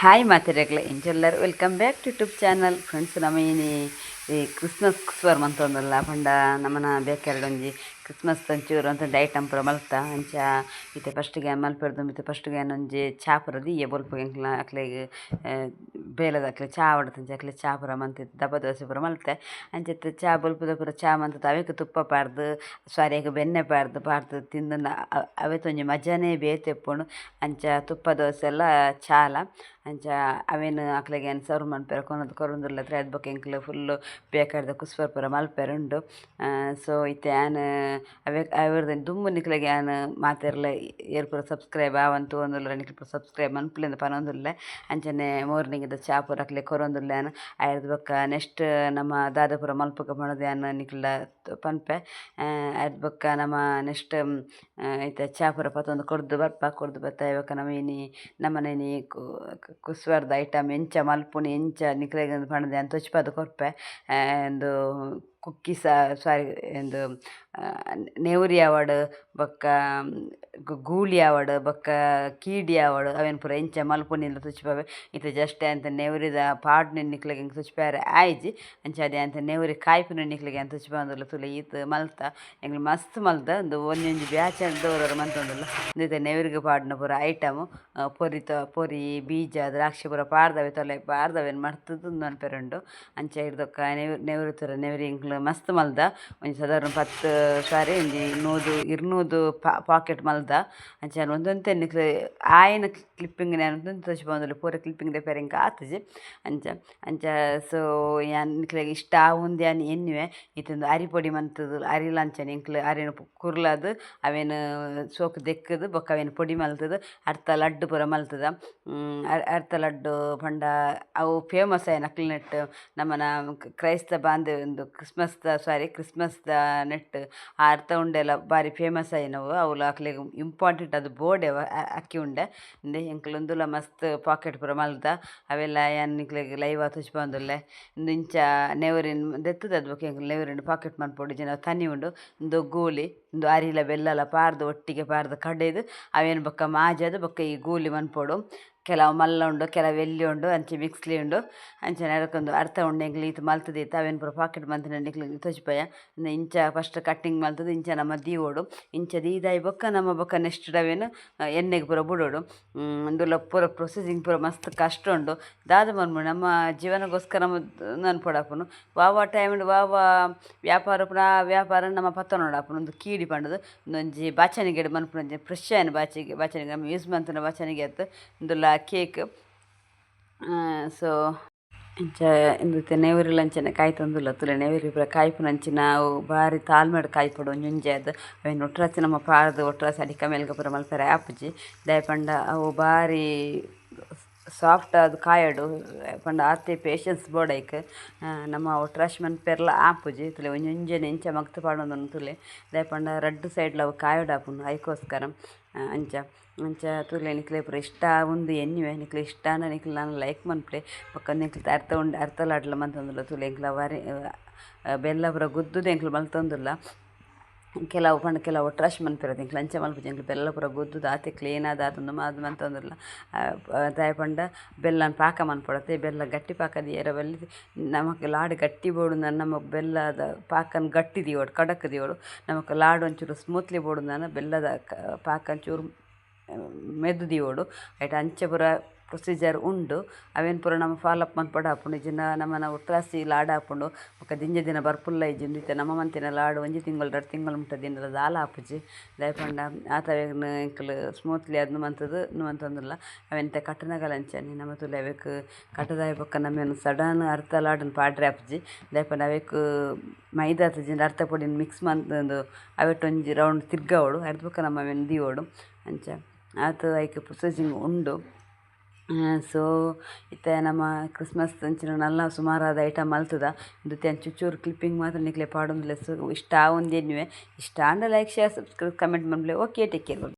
Hi ಮಾತಿರಗ್ಲೆ ಎಂಜೆಲ್ಲರೂ welcome back to YouTube channel friends ನಮ್ಮ ಏನೇ ಈ ಕ್ರಿಸ್ಮಸ್ ಸ್ವರ್ಮ್ ಅಂತ ಒಂದಲ್ಲ, ಪಂಡ ನಮ್ಮನ ಬೇಕಾರಡೊಂಜಿ ಕ್ರಿಸ್ಮಸ್ ತಂಚೂರು ಅಂತ ಐಟಮ್ ಪೂರ ಮಲ್ತ. ಅಂಚ, ಇತ್ತೆ ಫಸ್ಟ್ಗೆ ಮಲ್ಪೆರ್ದು ಮಿತ್ತೆ ಫಸ್ಟ್ಗೆ ಒಂಜಿ ಚಾ ಪೂರ ದಿಯೆ ಬೊಲ್ಪ ಎಂಕ್ಲ ಅಕ್ಲೆಗ್ ಬೇಲದ ಅಕ್ಲೆ ಚಾ ಆವಡ್ತಂಚ ಅಕ್ಲೆ ಚಾ ಪೂರ ಮಂತಿತ್ತು ದಬ್ಬ ದೋಸೆ ಪೂರ ಮಲ್ತೆ. ಅಂಚೆತ್ ಚಾ ಬೊಲ್ಪುದ ಪೂರ ಚಾ ಮಂತದ್ದು ಅವೆಕ್ ತುಪ್ಪ ಪಾಡ್ದು, ಸ್ವಾರಿಯಾಗ ಬೆಣ್ಣೆ ಪಾಡ್ದು ಪಾಡ್ದು ತಿಂದು ಅವೆತ್ತೊಂಜಿ ಮಜಾನೇ ಬೇತೆಪ್ಪುಂಡು ಅಂಚ ತುಪ್ಪ ದೋಸೆ ಎಲ್ಲ ಚಾಲ ಅಂಚ ಅವೆನ್ ಅಕ್ಲೆಗೆ ಏನು ಸರ್ವ್ ಮನ್ಪೆರ, ಕೊನೊಂದು ಕೊರೊಂದುರ್ಲೆತ್ರೆ ಅದ್ ಬೊಕ ಎಂಕ್ಲೆ ಫುಲ್ಲು ಬೇಕಾರ್ದ ಕುಸ್ವರ್ ಪೂರ ಮಲ್ಪೆರ ಉಂಡು. ಸೊ ಇತ್ತೆ ಆನ್ ಅವೇ ಅವ್ರದ್ದು ದುಂಬು ನಿಕ್ಲೆಗ್ ಆನ್ ಮಾತೆರ್ಲ, ಏರ್ ಪೂರ ಸಬ್ಸ್ಕ್ರೈಬ್ ಆವಂದ್ ತೂವೊಂದುಲ್ಲೆರ್ ನಿಕ್ಲ್ ಪೂರ ಸಬ್ಸ್ಕ್ರೈಬ್ ಮನ್ಪುಲೆಂದು ಪನೊಂದುಲ್ಲೆ ಅಂಚನೆ ಮೋರ್ನಿಂಗ್‌ದ ಚಾ ಪೂರ ಅಕ್ಲೆಗ್ ಕೊರೊಂದುಲ್ಲೆ ಬೊಕ ನೆಕ್ಸ್ಟ್ ನಮ ದಾದ ಪೂರ ಮಲ್ಪುಗ ಪಣದು ಆನ್ ನಿಕ್ಲೆಡ ಪನ್ಪೆ. ಅಯ್ಯರ್ದ್ ಬೊಕ ನಮ ನೆಕ್ಸ್ಟ್ ಐತೆ ಚಾ ಪೂರ ಪತೊಂದು ಕೊರ್ದು ಬರ್ಪ ಕೊರ್ದು ಬತ್ತ. ಇವಾಗ ನಮ ಇನಿ ನಮನೆ ಕುಸ್ವರ್ದ ಐಟಮ್, ಎಂಚ ಮಲ್ಪುನಿ ಎಂಚ ನಿಕ್ಲೆಗ್ ಪಣದೆ ಅಂತ ತೋಜ್ಪಾದ್ ಕೊರ್ಪೆ. ಉಂದು ಕುಕ್ಕೀಸ ಸಾರಿ, ಎಂದು ನೇವರಿ ಆವಡ್ ಬೊಕ್ಕ ಗೂಳಿ ಆವಡ್ ಬೊಕ್ಕ, ಕೀಡಿ ಆವಡ್ ಅವೆನ್ ಪೂರ ಇಂಚ ಮಲ್ಪುನಿಂದ ತುಚ್ಚಿಪಾವೆ ಇತ್ತೆ ಜಸ್ಟ್ ಅಂತ್ ನೇವರಿದ ಪಾಡ್ನ ನಿಕ್ಲೆಗ್ ತೂಚ್ಪಾರೆ ಆಯ್ಜಿ. ಅಂಚಾದೆ ಅಂತ್ ನೆವರಿ ಕಾಯ್ಪಿನ ನಿಕ್ಲೆಗ್ ಅಂತ ತೂಚ್ಪಾಂದುಲ್ಲ ತುಲೆ ಈತ್ ಮಲ್ತ. ಹೆಂಗ್ ಮಸ್ತ್ ಮಲ್ತ ಒಂಜಿ ಒಂಜಿ ಬ್ಯಾಚ್ ದೋರೊರು ಮಂತೊಂದುಲ್ಲ ಉಂದೆತ ನೇವರಿಗೆ ಪಾಡ್ನ ಪೂರ ಐಟಮ್ ಪೊರಿ ಪೊರಿ, ಬೀಜ, ದ್ರಾಕ್ಷಿ ಪೂರ ಪಾರ್ದವೆ ತೊಲೆ ಪಾರ್ದವೇನು ಮರ್ತುದು ಮನ್ಪೆರ ಉಂಡು ಅಂಚ ಹಿಡ್ದೊಕ್ಕ ನೆವರಿ ತೂರ ನೆವರಿ ಮಸ್ತ್ ಮಲ್ದ. ಒಂಜಿ ಸಾಧಾರಣ ಪತ್ತ್ ಸಾರಿ, ಒಂಜಿ ನೂದು ಇರ್ನೂದು ಪಾಕೆಟ್ ಮಲ್ದ. ಅಂಚೆ ಒಂದೊಂತೆ ನಿಕ್ಲೆ ಆಯಿನ ಕ್ಲಿಪ್ಪಿಂಗ್ ಒಂದೊಂದು ಉಂದು ತೋಜ್ಪಾಂದುಲ್ಲೆ ಪೂರ ಕ್ಲಿಪ್ಪಿಂಗ್ ದೆಪ್ಪರೆ ಎಂಕ್ ಆತುಜಿ. ಅಂಚ ಅಂಚ ಸೊ, ಯಾನ್ ನಿಕ್ಲೆಗ್ ಇಷ್ಟ ಆವೊಂದು ಯಾನ್ ಎನ್ನುವೆ. ಇತ್ತೊಂದು ಅರಿ ಪೊಡಿ ಮಂತುದು ಅರಿಲ ಅಂಚನೆ ಎಂಕ್ಲೆ ಅರಿನ ಕುರ್ಲದ್, ಅವೆನ್ ಸೋಕು ದೆಕ್ಕದು, ಬೊಕ್ಕ ಅವೆನ್ ಪೊಡಿ ಮಲ್ತದು ಅರ್ತ ಲಡ್ಡು ಪೂರ ಮಲ್ತದ. ಅರ್ತ ಲಡ್ಡು, ಪಂಡ, ಅವು ಫೇಮಸ್ ಆಯಿನ ನಮ್ಮನ ಕ್ರೈಸ್ತ ಕ್ರೈಸ್ತ ಬಾಂದವೆರ್ದು ಕ್ರಿಸ್ಮಸ್‌ದ, ಸಾರಿ ಕ್ರಿಸ್ಮಸ್‌ದ ನೆಟ್ಟ್ ಆರ್ತ ಉಂಡೆಲ ಬಾರಿ ಫೇಮಸ್ ಆಯಿನವು ಅವುಲು ಅಕ್ಲೆಗ್ ಇಂಪಾರ್ಟೆಂಟ್ ಅದು ಬೋಡೆ ಅಕ್ಕಿ ಉಂಡೆ. ಉಂದೆ ಎಂಕ್ಲೆ ಉಂದುಲ ಮಸ್ತ್ ಪಾಕೆಟ್ ಪೂರ ಮಲ್ದ. ಅವೆಲ್ಲ ಯಾನ್ ನಿಕ್ಲೆಗ್ ಲೈವ್ ಆದ್ ತೂಜ್ಪಾಂದುಲ್ಲೆ ಉಂದು ಇಂಚ ನೆವರಿನ್, ದೆತ್ತುದು ಅದ್ ಬೊಕ ಎಂಕ್ಲೆ ಪಾಕೆಟ್ ಮನ್ಪೊಡು ಇಜ್ಜಿಂಡ ತನಿ ಉಂಡು. ಉಂದು ಗೂಳಿ ಉಂದು ಅರಿಲ ಬೆಲ್ಲಲ ಪಾರ್ದು, ಒಟ್ಟಿಗೆ ಪಾರ್ದು ಕಡೆದ್ ಅವೆನ್ ಬೊಕ ಮಾಜದ್ ಬೊಕ ಈ ಗೋಲಿ ಮನ್ಪೊಡು. ಕೆಲವು ಮಲ್ಲ ಉಂಡು, ಕೆಲವು ಎಲ್ಲಿ ಉಂಡು, ಅಂಚಿ ಮಿಕ್ಸ್ಲಿ ಉಂಡು ಅಂಚನೆ ಅಡಕೊಂದು ಅರ್ಥ ಉಂಡು ಎಂಕ್ಲೆ ಈತ್ ಮಲ್ತದೆ. ಅವೆನ್ ಪೂರ ಪಾಕೆಟ್ ನಿಕ್ಲೆಗ್ ತೋಜ್ಪಾಯ ಇಂಚ ಫಸ್ಟ್ ಕಟ್ಟಿಂಗ್ ಮಲ್ತುದು, ಇಂಚ ನಮ ದೀವೋಡು. ಇಂಚ ದೀದಾಯಿ ಬೊಕ್ಕ, ನಮ್ಮ ಬೊಕ್ಕ ನೆಕ್ಸ್ಟ್ ಡವೇನು ಎಣ್ಣೆಗೆ ಪೂರ ಬಿಡೋಡು. ಉಂದುಲ ಪೂರ ಪ್ರೊಸೆಸಿಂಗ್ ಪೂರ ಮಸ್ತ್ ಕಷ್ಟ ಉಂಡು. ದಾದ ಮನ್ಪುಂಡು ನಮ್ಮ ಜೀವನಗೋಸ್ಕರ ನನ್ಪೊಡಾಪುನು ವಾವ ಟೈಮ್ ವಾವ ವ್ಯಾಪಾರ ಪುನಃ, ವ್ಯಾಪಾರ ವ್ಯಾಪಾರ ಪತ್ತ ಪತ್ತೊನೊಡಾಪುನು ಒಂದು ಕೀಡಿ ಪಂಡದು. ಉಂದೊಂಜಿ ಬಾಚನಿಗೆ ಮನ್ಪುನ ಒಂಜಿ ಫ್ರೆಶ್ ಆಯ್ನ ಬಾಚಿಗೆ ಬಾಚಣಿಗೆ, ನಮ್ಮ ಯೂಸ್ ಮಂತುನ ಬಾಚಣಿಗೆ ಅತ್ತು ಉಂದುಲ ಕೇಕ್. ಸೊ ಇಂಚ ಇಂದು ನೆವರಿಲ ಅಂಚನೆ ಕಾಯ್ತೊಂದುಲ್ಲ ತುಲೆ. ನೆವರಿ ಪೂರ ಕಾಯ್ಪುನಂಚಿನ ಅವು ಬಾರಿ ತಾಳ್ಮೆಡ್ ಕಾಯಿ ಪಡು ಒಂಜಿ ಅದು. ಅವೇನು ಒಟ್ರಾಸಿ ನಮ್ಮ ಪಾರ್ದ್ ಒಟ್ರಾಸಿ ಅಡಿಕ ಮೆಲ್ಗ ಪೂರ ಮಲ್ಪರೆ ಆಪುಜಿ. ದಾಯೆ ಪಂಡ ಅವು ಬಾರಿ ಸಾಫ್ಟ್ ಆದ್ ಕಾಯೊಡು ಪಂಡ ಆತೆ ಪೇಶನ್ಸ್ ಬೋಡೈಕ್ ನಮ ಒಟ್ರಾಶಿ ಮನ್ಪೆರ್ಲ ಆಪುಜಿ ತುಲೆ ಒಂಜಿ ಒಂಜೆನೆ ಎಂಚ ಮಗ್ತ್ ಪಾಡೊಂದುಂಡು ತುಲೆ ದಾಯೆ ಪಂಡ ರಡ್ಡ್ ಸೈಡ್‌ಲ ಅವು ಕಾಯೊಡು ಆಪುಂಡು ಐಕೋಸ್ಕರ ಅಂಚ ಅಂಚ ತುಲೆ ನಿಕ್ಲೆಗ್ ಪೂರ ಇಷ್ಟ ಆವೊಂದು ಎನ್ನಿವೆ ನಿಕ್ಲೆಗ್ ಇಷ್ಟ ಆಂಡ ನಿಕ್ಲ್ ಆನ್ ಲೈಕ್ ಮನ್ಪುಲೆ ಬೊಕ ನಿಕ್ಲ್ ಅರ್ಥ ಉಂಡು ಅರ್ಥ ಲಾಡ್ಲ ಮಂತೊಂದುಲ್ಲ ತುಲೆ ಎಂಕ್ಲ ಅವರೆ ಬೆಲ್ಲ ಪೂರ ಗುದ್ದುದು ಎಂಕ್ಲು ಮಲ್ತೊಂದುಲ್ಲ ಕೆಲವು ಪಂಡ ಕೆಲವು ಟ್ರಶ್ ಮನ್ಪಿರೋದು ಹಿಂಗೆ ಅಂಚ ಮಲ್ಪುಜಿ ಎಂಕ್ಲೆ ಬೆಲ್ಲ ಪೂರ ಗೊದ್ದು ಆತೆ ಕ್ಲೀನ್ ಆದ ಆತುಂಡು ಮಾದು ಮಂತೊಂದುಲ್ಲ ದಾಯೆ ಪಂಡ ಬೆಲ್ಲನ್ ಪಾಕ ಮನ್ಪೊಡತೆ ಬೆಲ್ಲ ಗಟ್ಟಿ ಪಾಕ ದೀಯರೆ ಬಲ್ಲಿ ನಮಕ್ ಲಾಡ್ ಗಟ್ಟಿ ನಾನು ನಮ ಬೆಲ್ಲದ ಪಾಕನ್ ಗಟ್ಟಿ ದೀವೊಡು, ಕಡಕ್ ದೀವೊಡು. ನಮಕ್ ಲಾಡ್ ಒಂಚೂರು ಸ್ಮೂತ್ಲಿ ಬೋಡುಂಡಾನ ಬೆಲ್ಲದ ಪಾಕ ಒಂಚೂರು ಮೆದು ದೀವೊಡು. ಐಟ್ ಅಂಚೆ ಪೂರ ಪ್ರೊಸೀಜರ್ ಉಂಡು. ಅವೆನ್ ಪೂರ ನಮ್ಮ ಫಾಲೋಅಪ್ ಮನ್ಪೊಡು ಆಪುಂಡು ಇಜ್ಜಿಂಡ ನಮನ ಒಟ್ರಾಸಿ ಲಾಡ್ ಆಪುಂಡು ಬೊಕ ದಿಂಜ ದಿನ ಬರ್ಪುಲ್ಲ ಇಜ್ಜಿಂಡು ಇತ್ತೆ. ನಮ ಮಂತಿನ ಲಾಡ್ ಒಂಜಿ ತಿಂಗಳು ಎರಡು ತಿಂಗಳು ಮುಟ ದಿನದ ದಾಲ ಆಪುಜಿ ದಾಯೆ ಪಂಡ ಆತ ಸ್ಮೂತ್ಲಿ ಎಂಕುಲು ಸ್ಮೂತ್ಲಿ ಆದ್ ಮಂತುದು ಮಂತೊಂದುಲ್ಲ ಅವೆಂತ ಕಟ್ಟುನಗಲ ಅಂಚನೆ. ನಮ ತುಲೆ ಅವೆಕ್ ಕಟ್ಟದಾಯ್ ಬೊಕ ನಮೆನ್ ಸಡನ್ ಅರ್ಥ ಲಾಡನ್ ಪಾಡ್ರೆ ಆಪುಜಿ ದಾಯೆ ಪಂಡ ಅವೆಕ್ ಮೈದಾ ತೂಜಿಂಡ ಅರ್ಥ ಪೊಡಿನ್ ಮಿಕ್ಸ್ ಮಂತೊಂದು ಅವೆಟ್ ಒಂಜಿ ರೌಂಡ್ ತಿರ್ಗವಳು ಅರ್ಧ ಬೊಕ ನಮ್ಮ ಅವೆನ್ ದೀವೊಡು. ಅಂಚ ಆತ ಐಕ್ ಪ್ರೊಸೆಸಿಂಗ್ ಉಂಡು. ಸೊ, ಇತ್ತೆ ನಮ ಕ್ರಿಸ್ಮಸ್ ಅಂಚಿನ ನಲ್ಲ ಸುಮಾರಾದ ಐಟಮ್ ಅಲ್ತದ. ಇಂದುತ್ತೆ ತೆನ್ ಚೂರು ಕ್ಲಿಪ್ಪಿಂಗ್ ಮಾತ್ರ ನಿಕ್ಲೆ ಪಾಡೊಂದುಲ್ಲೆ ಇಷ್ಟ ಆವೊಂದು ಎನ್ನಿವೆ ಇಷ್ಟ ಆಂಡ ಲೈಕ್ ಶೇರ್ ಸಬ್ಸ್ಕ್ರೈಬ್ ಕಮೆಂಟ್ ಮನ್ಪುಲೆ ಓಕೆ ಟೇಕ್ ಕೇರ್